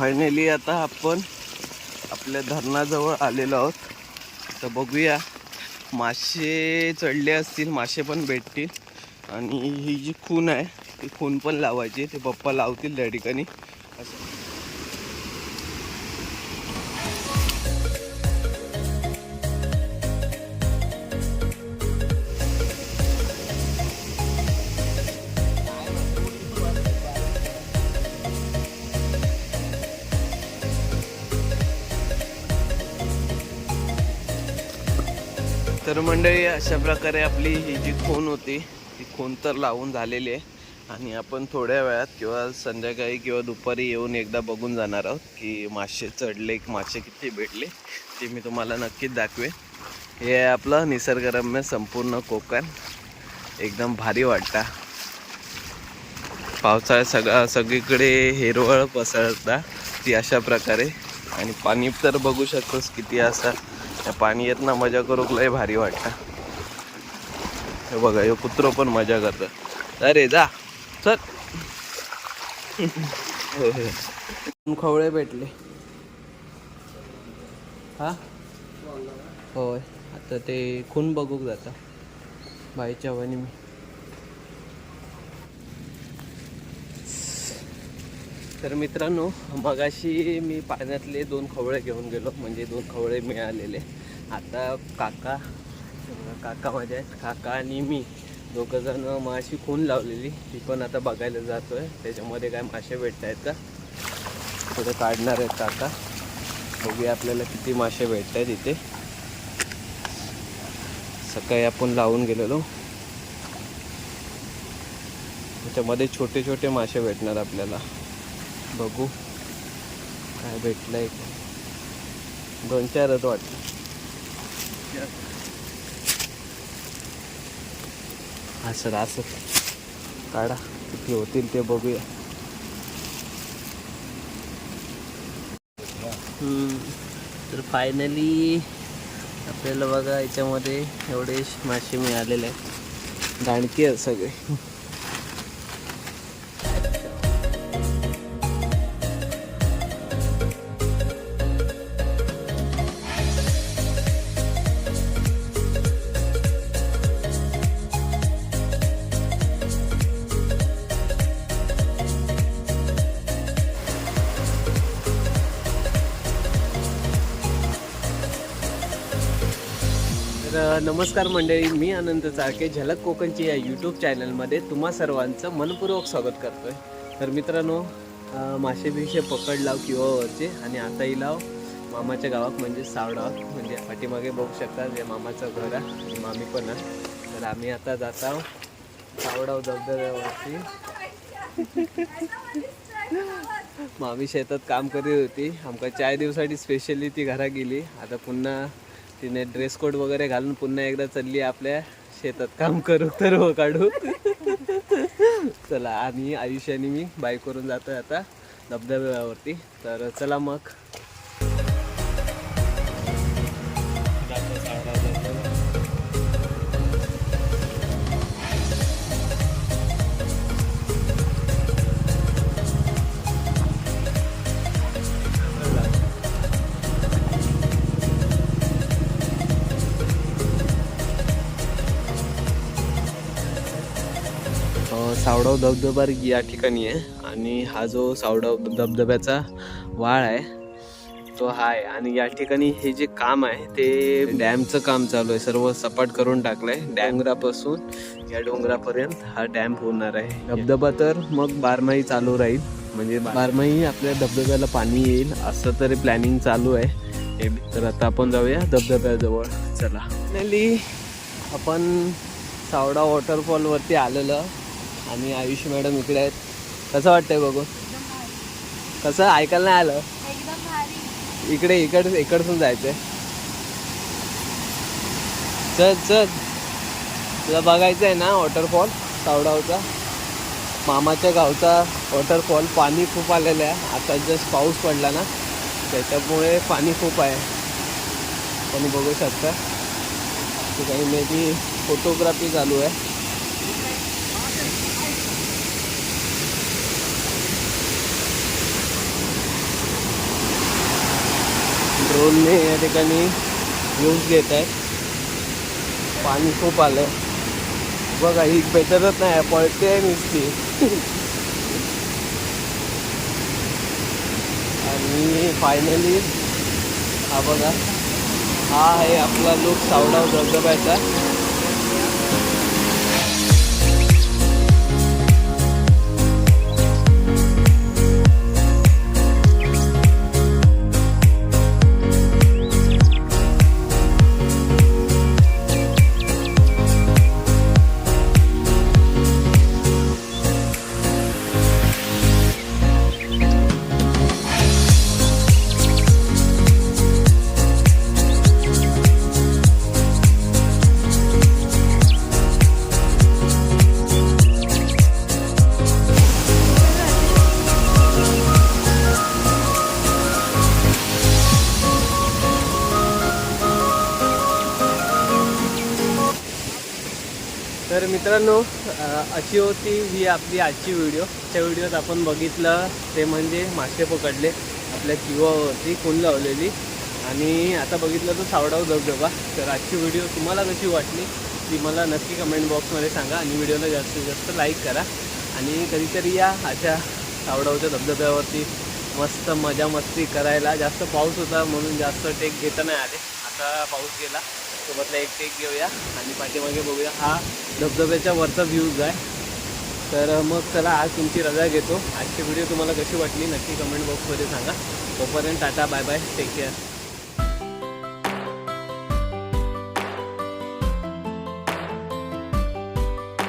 Finally आता आपण आपल्या धरणाजवळ आलेलो आहोत. तर बघूया मासे चढले असतील मासे पण भेटतील. आणि ही जी खून आहे ती खून पण लावायची ते पप्पा लावतील त्या ठिकाणी. असं. तर मंडळी अशा प्रकारे आपली ही जी खून होती ती खून तर लावून झालेली आहे. आणि आपण थोड्या वेळात किंवा संध्याकाळी किंवा दुपारी येऊन एकदा बघून जाणार आहोत की मासे चढले मासे किती भेटले ते मी तुम्हाला नक्कीच दाखवेन. हे आहे आपलं निसर्गरम्य संपूर्ण कोकण. एकदम भारी वाटतं. पावसाळ्यात सगळा सगळीकडे हिरवळ पसरता ती अशा प्रकारे. आणि पाणी तर बघू शकतोस किती असं त्या पाणी येत ना मजा करूक लय भारी वाटतं. हे बघा हे कुत्रो पण मजा करत अरे जा. चल. खवळे भेटले. हा? होय. आता ते खून बघूक जाता. बाईच्या वनी मी. तर मित्रांनो मगाशी मी पाण्यातले दोन खवळे घेऊन गेलो म्हणजे दोन खवळे मिळालेले. आता काका काका माझे आहेत. काका आणि मी दोघंजण माशी खून लावलेली. ती पण आता बघायला जातो आहे त्याच्यामध्ये काय मासे भेटत आहेत का? थोडं काढणार आहेत काका. बघूया आपल्याला किती मासे भेटत आहेत इथे. सकाळी आपण लावून गेलेलो. त्याच्यामध्ये छोटे छोटे मासे भेटणार आपल्याला. बघू. काय भेटलंय का? दोन चारच वाटतं. असं असं. काढा. किती होतील ते बघूया. तर फायनली आपल्याला बघा याच्यामध्ये एवढे मासे मिळालेले आहेत. दाणके आहेत सगळे. तर नमस्कार मंडळी मी आनंद चाळके झलक कोकणची या यूट्यूब चॅनलमध्ये तुम्हा सर्वांचं मनपूर्वक स्वागत करतो आहे तर मित्रांनो मासे बिशे पकड लाव किंवा वरचे आणि आताही लाव. मामाच्या गावात म्हणजे सावडाव म्हणजे पाठीमागे बघू शकता जे मामाचं घर आहे आणि मामी पण आहे. तर आम्ही आता जात आहोत सावडाव धबधब्यावरती मामी शेतात काम करीत होती. आमका चार दिवसासाठी स्पेशली ती घरा गेली. आता पुन्हा तिने ड्रेस कोड वगैरे घालून पुन्हा एकदा चालली आपल्या शेतात काम करू तर हो काढू चला आणि आयुष्याने मी बाईक करून जातोय आता धबधब्यावरती. तर चला मग. सावडाव धबधबा या ठिकाणी आहे. आणि हा जो सावडाव धबधब्याचा वाळ आहे तो हा आहे आणि या ठिकाणी हे जे काम आहे ते डॅमचं काम चालू आहे. सर्व सपाट करून टाकलंय. डोंगरापासून या डोंगरापर्यंत हा डॅम होणार आहे. धबधबा तर मग बारमाही चालू राहील. म्हणजे बारमाही आपल्या धबधब्याला पाणी येईल असं तरी प्लॅनिंग चालू आहे. हे तर आता आपण जाऊया धबधब्याजवळ. चला. फायनली आपण सावडा वॉटरफॉल वरती आलेलं आणि आयुष मॅडम इकडे आहेत. कसं वाटतंय बघू कसं? ऐकायला नाही आलं? एकदम भारी. इकडे इकड इकडसून जायचंय. चल चल. तुला बघायचं आहे ना वॉटरफॉल सावडावचा? मामाच्या गावचा वॉटरफॉल पाणी खूप आलेलं आहे. आता जस्ट पाऊस पडला ना त्याच्यामुळे पाणी खूप आहे. तुम्ही बघू शकता. काही मे बी फोटोग्राफी चालू आहे. ड्रोनने या ठिकाणी न्यूज घेत आहेत पाणी खूप आलंय. बघा ही बेटरच नाही पळते नुसती. आणि फायनली हा बघा हा आहे आपला लुक सावडाव धबधब्याचा. तर मित्रांनो अशी होती ही आपली आजची व्हिडिओ त्या व्हिडिओत आपण बघितलं ते म्हणजे मासे पकडले आपल्या किवावरती खून लावलेली. आणि आता बघितलं तो सावडाव धबधबा. तर आजची व्हिडिओ तुम्हाला कशी वाटली ती मला नक्की कमेंट बॉक्समध्ये सांगा. आणि व्हिडिओला जास्तीत जास्त लाईक करा. आणि कधीतरी या अशा सावडावच्या धबधब्यावरती मस्त मजा मस्ती करायला. जास्त पाऊस होता म्हणून जास्त टेक घेता नाही आले. आता पाऊस गेला. सोबतला एक टेक घेऊया आणि पाठीमागे बघूया. हा धबधब्याच्या वरचा व्ह्यूज आहे. तर मग चला आज तुमची रजा घेतो. आजची व्हिडिओ तुम्हाला कशी वाटली नक्की कमेंट बॉक्समध्ये सांगा. तोपर्यंत tata bye bye take care